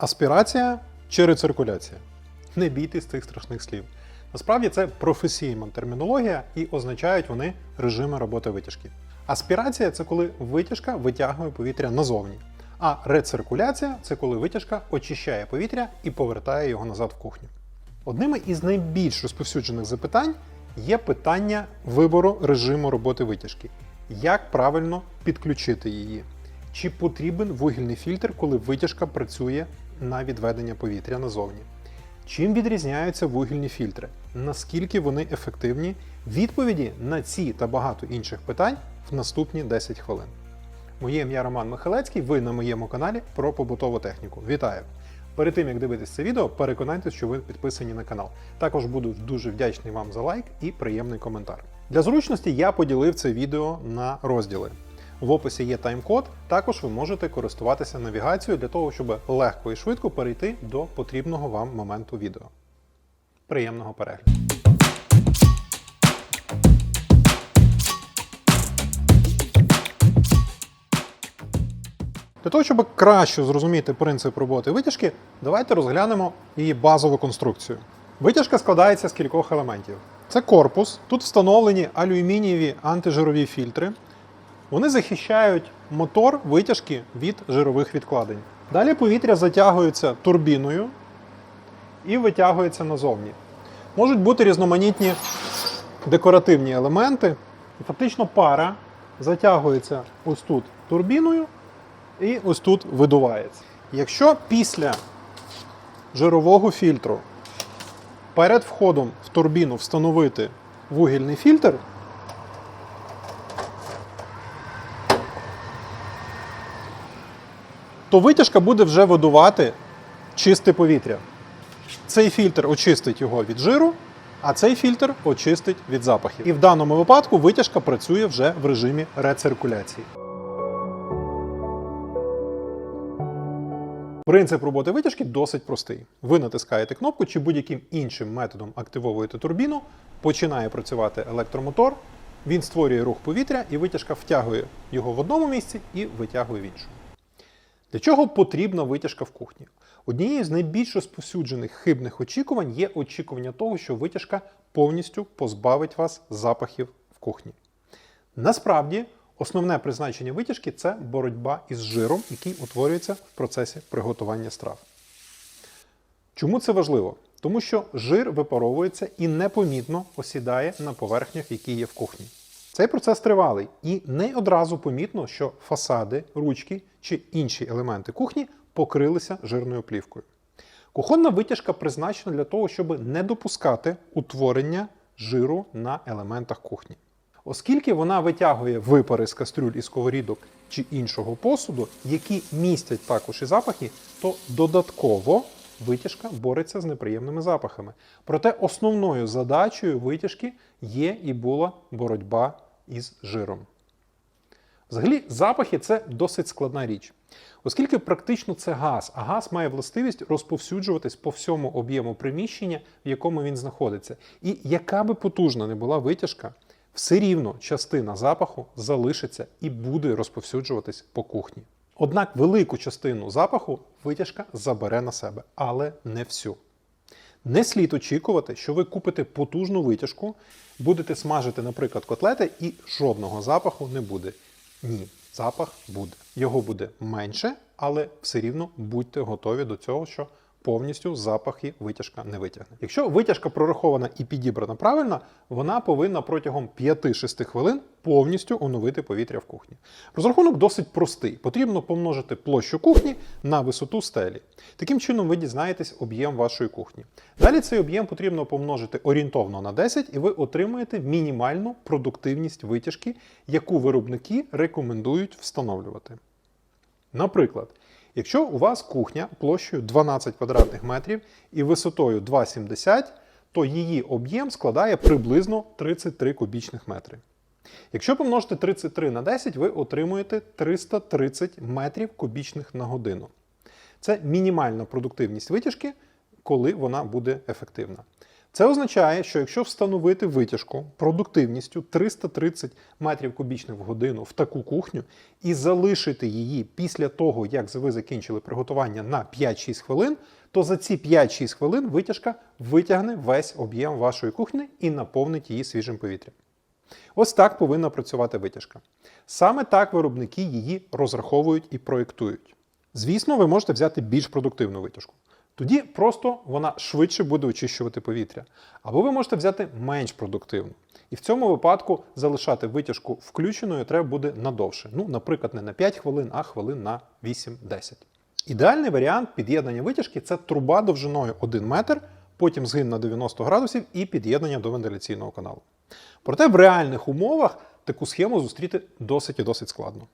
Аспірація чи рециркуляція? Не бійтесь цих страшних слів. Насправді це професійна термінологія і означають вони режими роботи витяжки. Аспірація це коли витяжка витягує повітря назовні. А рециркуляція це коли витяжка очищає повітря і повертає його назад в кухню. Одними із найбільш розповсюджених запитань є питання вибору режиму роботи витяжки. Як правильно підключити її? Чи потрібен вугільний фільтр, коли витяжка працює на відведення повітря назовні? Чим відрізняються вугільні фільтри? Наскільки вони ефективні? Відповіді на ці та багато інших питань в наступні 10 хвилин. Моє ім'я Роман Михайлецький, ви на моєму каналі про побутову техніку. Вітаю! Перед тим як дивитися це відео, переконайтеся, що ви підписані на канал. Також буду дуже вдячний вам за лайк і приємний коментар. Для зручності я поділив це відео на розділи. В описі є тайм-код. Також ви можете користуватися навігацією для того, щоб легко і швидко перейти до потрібного вам моменту відео. Приємного перегляду! Для того, щоб краще зрозуміти принцип роботи витяжки, давайте розглянемо її базову конструкцію. Витяжка складається з кількох елементів. Це корпус, тут встановлені алюмінієві антижирові фільтри. Вони захищають мотор витяжки від жирових відкладень. Далі повітря затягується турбіною і витягується назовні. Можуть бути різноманітні декоративні елементи. Фактично пара затягується ось тут турбіною і ось тут видувається. Якщо після жирового фільтру перед входом в турбіну встановити вугільний фільтр, то витяжка буде вже видувати чисте повітря. Цей фільтр очистить його від жиру, а цей фільтр очистить від запахів. І в даному випадку витяжка працює вже в режимі рециркуляції. Принцип роботи витяжки досить простий. Ви натискаєте кнопку чи будь-яким іншим методом активовуєте турбіну, починає працювати електромотор, він створює рух повітря і витяжка втягує його в одному місці і витягує в іншому. Для чого потрібна витяжка в кухні? Однією з найбільш розповсюджених хибних очікувань є очікування того, що витяжка повністю позбавить вас запахів в кухні. Насправді, основне призначення витяжки це боротьба із жиром, який утворюється в процесі приготування страв. Чому це важливо? Тому що жир випаровується і непомітно осідає на поверхнях, які є в кухні. Цей процес тривалий, і не одразу помітно, що фасади, ручки чи інші елементи кухні покрилися жирною плівкою. Кухонна витяжка призначена для того, щоб не допускати утворення жиру на елементах кухні. Оскільки вона витягує випари з кастрюль і сковорідок чи іншого посуду, які містять також і запахи, то додатково витяжка бореться з неприємними запахами. Проте основною задачею витяжки є і була боротьба із жиром. Взагалі, запахи це досить складна річ. Оскільки практично це газ, а газ має властивість розповсюджуватись по всьому об'єму приміщення, в якому він знаходиться. І яка би потужна не була витяжка, все рівно частина запаху залишиться і буде розповсюджуватись по кухні. Однак велику частину запаху витяжка забере на себе, але не всю. Не слід очікувати, що ви купите потужну витяжку, будете смажити, наприклад, котлети, і жодного запаху не буде. Ні, запах буде. Його буде менше, але все рівно будьте готові до цього, що повністю запахи витяжка не витягне. Якщо витяжка прорахована і підібрана правильно, вона повинна протягом 5-6 хвилин повністю оновити повітря в кухні. Розрахунок досить простий. Потрібно помножити площу кухні на висоту стелі. Таким чином ви дізнаєтесь об'єм вашої кухні. Далі цей об'єм потрібно помножити орієнтовно на 10, і ви отримуєте мінімальну продуктивність витяжки, яку виробники рекомендують встановлювати. Наприклад, якщо у вас кухня площею 12 квадратних метрів і висотою 2,70, то її об'єм складає приблизно 33 кубічних метри. Якщо помножити 33 на 10, ви отримуєте 330 метрів кубічних на годину. Це мінімальна продуктивність витяжки, коли вона буде ефективна. Це означає, що якщо встановити витяжку продуктивністю 330 метрів кубічних в годину в таку кухню і залишити її після того, як ви закінчили приготування на 5-6 хвилин, то за ці 5-6 хвилин витяжка витягне весь об'єм вашої кухні і наповнить її свіжим повітрям. Ось так повинна працювати витяжка. Саме так виробники її розраховують і проєктують. Звісно, ви можете взяти більш продуктивну витяжку. Тоді просто вона швидше буде очищувати повітря. Або ви можете взяти менш продуктивну. І в цьому випадку залишати витяжку включеною треба буде надовше. Ну, наприклад, не на 5 хвилин, а хвилин на 8-10. Ідеальний варіант під'єднання витяжки це труба довжиною 1 метр, потім згин на 90 градусів і під'єднання до вентиляційного каналу. Проте в реальних умовах таку схему зустріти досить і досить складно.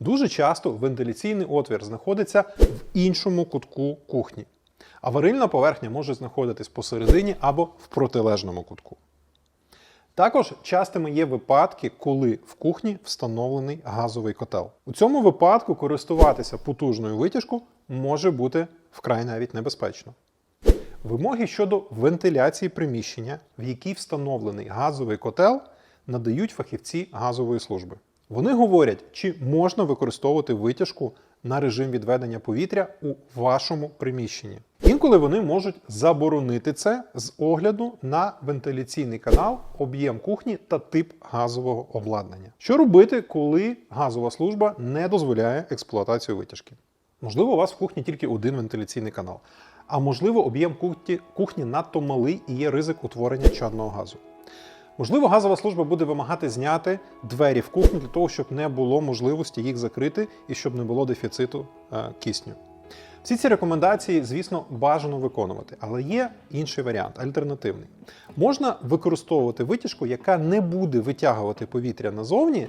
Дуже часто вентиляційний отвір знаходиться в іншому кутку кухні, а варильна поверхня може знаходитись посередині або в протилежному кутку. Також частими є випадки, коли в кухні встановлений газовий котел. У цьому випадку користуватися потужною витяжкою може бути вкрай навіть небезпечно. Вимоги щодо вентиляції приміщення, в якій встановлений газовий котел, надають фахівці газової служби. Вони говорять, чи можна використовувати витяжку на режим відведення повітря у вашому приміщенні. Інколи вони можуть заборонити це з огляду на вентиляційний канал, об'єм кухні та тип газового обладнання. Що робити, коли газова служба не дозволяє експлуатацію витяжки? Можливо, у вас в кухні тільки один вентиляційний канал, а можливо, об'єм кухні, кухні надто малий і є ризик утворення чадного газу. Можливо, газова служба буде вимагати зняти двері в кухню для того, щоб не було можливості їх закрити і щоб не було дефіциту е, кисню. Всі ці рекомендації, звісно, бажано виконувати, але є інший варіант, альтернативний. Можна використовувати витяжку, яка не буде витягувати повітря назовні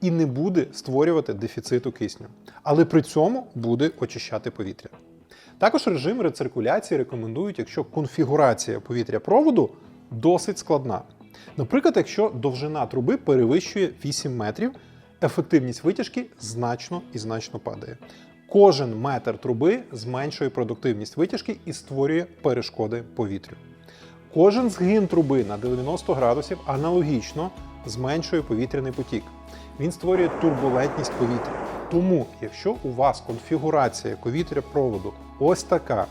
і не буде створювати дефіциту кисню, але при цьому буде очищати повітря. Також режим рециркуляції рекомендують, якщо конфігурація повітря проводу досить складна. Наприклад, якщо довжина труби перевищує 8 метрів, ефективність витяжки значно і значно падає. Кожен метр труби зменшує продуктивність витяжки і створює перешкоди повітрю. Кожен згин труби на 90 градусів аналогічно зменшує повітряний потік. Він створює турбулентність повітря. Тому, якщо у вас конфігурація повітря проводу ось така,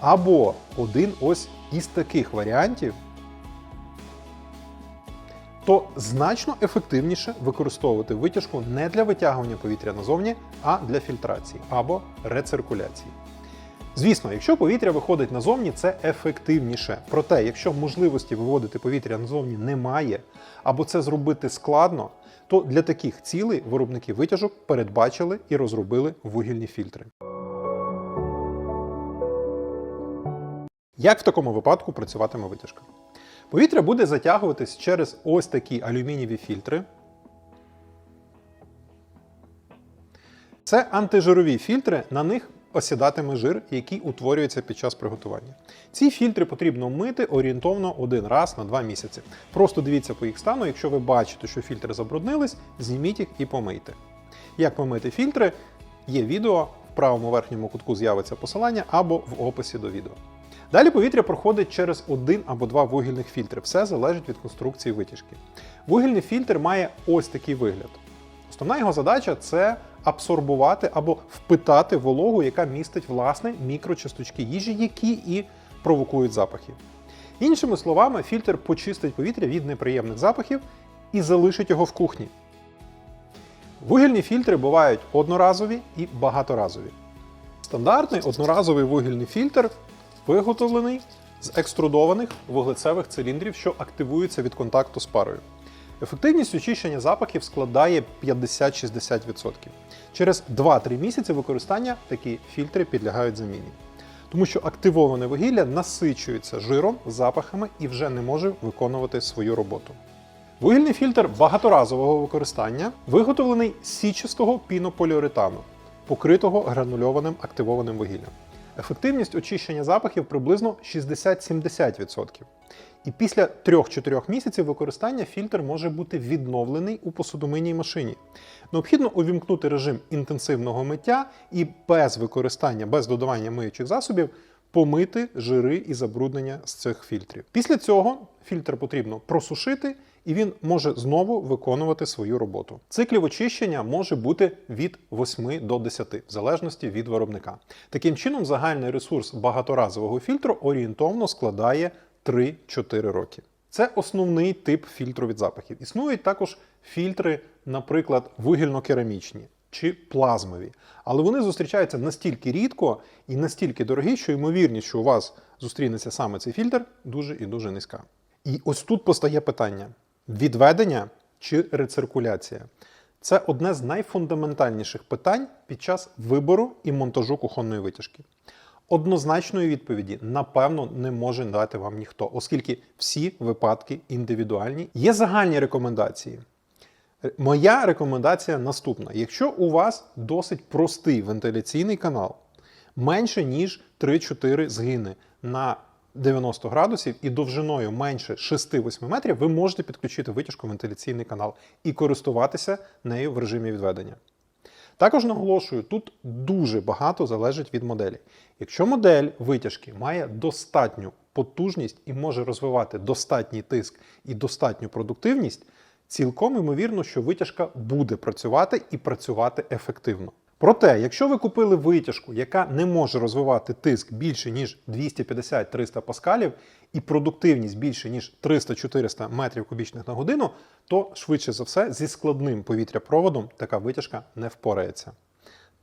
або один ось із таких варіантів, то значно ефективніше використовувати витяжку не для витягування повітря назовні, а для фільтрації або рециркуляції. Звісно, якщо повітря виходить назовні, це ефективніше. Проте, якщо можливості виводити повітря назовні немає, або це зробити складно, то для таких цілей виробники витяжок передбачили і розробили вугільні фільтри. Як в такому випадку працюватиме витяжка? Повітря буде затягуватись через ось такі алюмінієві фільтри. Це антижирові фільтри, на них осідатиме жир, який утворюється під час приготування. Ці фільтри потрібно мити орієнтовно один раз на два місяці. Просто дивіться по їх стану, якщо ви бачите, що фільтри забруднились, зніміть їх і помийте. Як помити фільтри, є відео, в правому верхньому кутку з'явиться посилання або в описі до відео. Далі повітря проходить через один або два вугільних фільтри. Все залежить від конструкції витяжки. Вугільний фільтр має ось такий вигляд. Основна його задача це абсорбувати або впитати вологу, яка містить власне мікрочасточки їжі, які і провокують запахи. Іншими словами, фільтр почистить повітря від неприємних запахів і залишить його в кухні. Вугільні фільтри бувають одноразові і багаторазові. Стандартний одноразовий вугільний фільтр виготовлений з екструдованих вуглецевих циліндрів, що активуються від контакту з парою. Ефективність очищення запахів складає 50-60%. Через 2-3 місяці використання такі фільтри підлягають заміні. Тому що активоване вугілля насичується жиром, запахами і вже не може виконувати свою роботу. Вугільний фільтр багаторазового використання виготовлений з січастого пінополіуретану, покритого гранульованим активованим вугіллям. Ефективність очищення запахів приблизно 60-70%. І після 3-4 місяців використання фільтр може бути відновлений у посудомийній машині. Необхідно увімкнути режим інтенсивного миття і без використання, без додавання миючих засобів помити жири і забруднення з цих фільтрів. Після цього фільтр потрібно просушити, і він може знову виконувати свою роботу. Циклів очищення може бути від 8 до 10, в залежності від виробника. Таким чином, загальний ресурс багаторазового фільтру орієнтовно складає 3-4 роки. Це основний тип фільтру від запахів. Існують також фільтри, наприклад, вугільно-керамічні чи плазмові. Але вони зустрічаються настільки рідко і настільки дорогі, що ймовірність, що у вас зустрінеться саме цей фільтр, дуже і дуже низька. І ось тут постає питання: відведення чи рециркуляція. Це одне з найфундаментальніших питань під час вибору і монтажу кухонної витяжки. Однозначної відповіді, напевно, не може дати вам ніхто, оскільки всі випадки індивідуальні. Є загальні рекомендації. Моя рекомендація наступна: якщо у вас досить простий вентиляційний канал, менше ніж 3-4 згини на 90 градусів і довжиною менше 6-8 метрів, ви можете підключити витяжку вентиляційний канал і користуватися нею в режимі відведення. Також наголошую, тут дуже багато залежить від моделі. Якщо модель витяжки має достатню потужність і може розвивати достатній тиск і достатню продуктивність, цілком ймовірно, що витяжка буде працювати і працювати ефективно. Проте, якщо ви купили витяжку, яка не може розвивати тиск більше ніж 250-300 паскалів, і продуктивність більше ніж 300-400 метрів кубічних на годину, то швидше за все зі складним повітряпроводом така витяжка не впорається.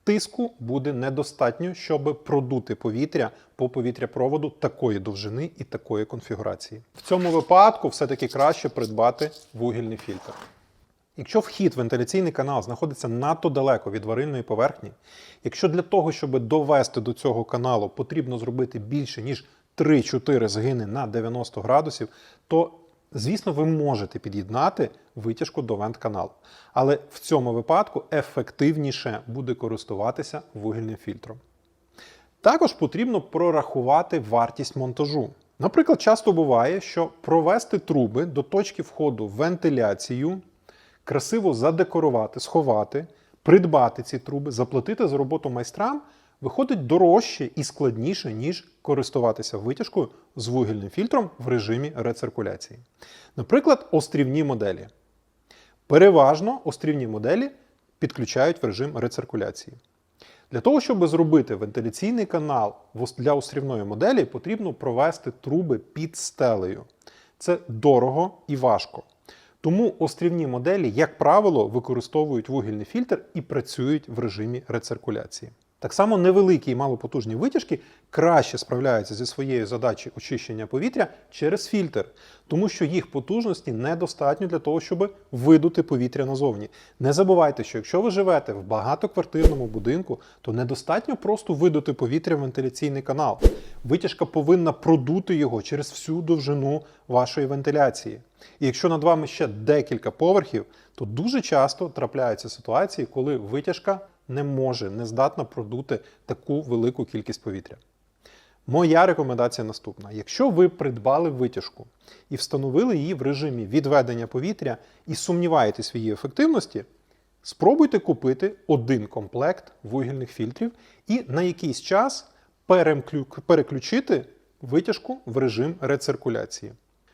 Тиску буде недостатньо, щоб продути повітря по повітряпроводу такої довжини і такої конфігурації. В цьому випадку все-таки краще придбати вугільний фільтр. Якщо вхід вентиляційний канал знаходиться надто далеко від варильної поверхні, якщо для того, щоб довести до цього каналу, потрібно зробити більше, ніж 3-4 згини на 90 градусів, то, звісно, ви можете під'єднати витяжку до вент-каналу. Але в цьому випадку ефективніше буде користуватися вугільним фільтром. Також потрібно прорахувати вартість монтажу. Наприклад, часто буває, що провести труби до точки входу в вентиляцію красиво задекорувати, сховати, придбати ці труби, заплатити за роботу майстрам, виходить дорожче і складніше, ніж користуватися витяжкою з вугільним фільтром в режимі рециркуляції. Наприклад, острівні моделі. Переважно острівні моделі підключають в режим рециркуляції. Для того, щоб зробити вентиляційний канал для острівної моделі, потрібно провести труби під стелею. Це дорого і важко. Тому острівні моделі, як правило, використовують вугільний фільтр і працюють в режимі рециркуляції. Так само невеликі і малопотужні витяжки краще справляються зі своєю задачею очищення повітря через фільтр, тому що їх потужності недостатньо для того, щоб видути повітря назовні. Не забувайте, що якщо ви живете в багатоквартирному будинку, то недостатньо просто видути повітря в вентиляційний канал. Витяжка повинна продути його через всю довжину вашої вентиляції. І якщо над вами ще декілька поверхів, то дуже часто трапляються ситуації, коли витяжка не може, не здатна продути таку велику кількість повітря. Моя рекомендація наступна: якщо ви придбали витяжку і встановили її в режимі відведення повітря і сумніваєтесь в її ефективності, спробуйте купити один комплект вугільних фільтрів і на якийсь час переключити витяжку в режим рециркуляції.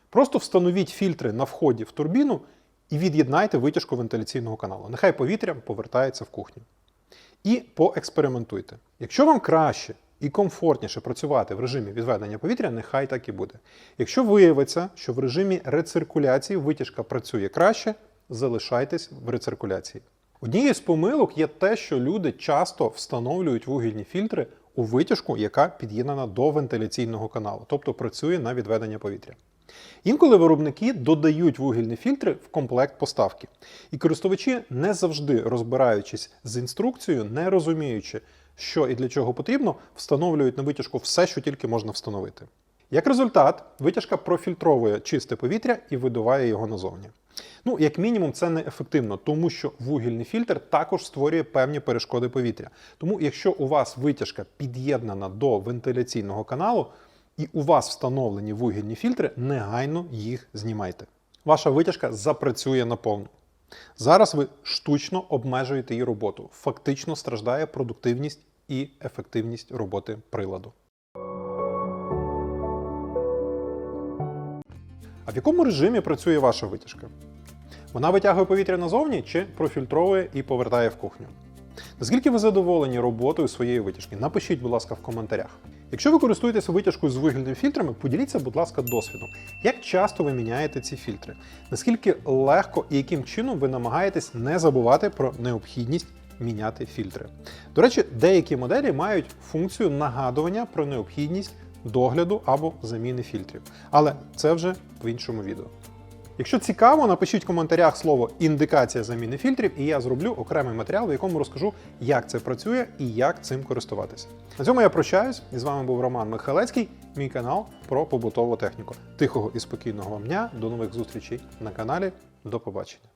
Просто встановіть фільтри на вході в турбіну і від'єднайте витяжку вентиляційного каналу. Нехай повітря повертається в кухню. І поекспериментуйте. Якщо вам краще і комфортніше працювати в режимі відведення повітря, нехай так і буде. Якщо виявиться, що в режимі рециркуляції витяжка працює краще, залишайтесь в рециркуляції. Однією з помилок є те, що люди часто встановлюють вугільні фільтри у витяжку, яка під'єднана до вентиляційного каналу, тобто працює на відведення повітря. Інколи виробники додають вугільні фільтри в комплект поставки. І користувачі, не завжди розбираючись з інструкцією, не розуміючи, що і для чого потрібно, встановлюють на витяжку все, що тільки можна встановити. Як результат, витяжка профільтровує чисте повітря і видуває його назовні. Ну, як мінімум, це неефективно, тому що вугільний фільтр також створює певні перешкоди повітря. Тому, якщо у вас витяжка під'єднана до вентиляційного каналу і у вас встановлені вугільні фільтри, негайно їх знімайте. Ваша витяжка запрацює наповну. Зараз ви штучно обмежуєте її роботу. Фактично страждає продуктивність і ефективність роботи приладу. А в якому режимі працює ваша витяжка? Вона витягує повітря назовні чи профільтровує і повертає в кухню? Наскільки ви задоволені роботою своєї витяжки? Напишіть, будь ласка, в коментарях. Якщо ви користуєтеся витяжкою з вугільними фільтрами, поділіться, будь ласка, досвідом. Як часто ви міняєте ці фільтри? Наскільки легко і яким чином ви намагаєтесь не забувати про необхідність міняти фільтри? До речі, деякі моделі мають функцію нагадування про необхідність догляду або заміни фільтрів. Але це вже в іншому відео. Якщо цікаво, напишіть в коментарях слово індикація заміни фільтрів, і я зроблю окремий матеріал, в якому розкажу, як це працює і як цим користуватися. На цьому я прощаюсь. І з вами був Роман Михалецький, мій канал про побутову техніку. Тихого і спокійного вам дня. До нових зустрічей на каналі. До побачення.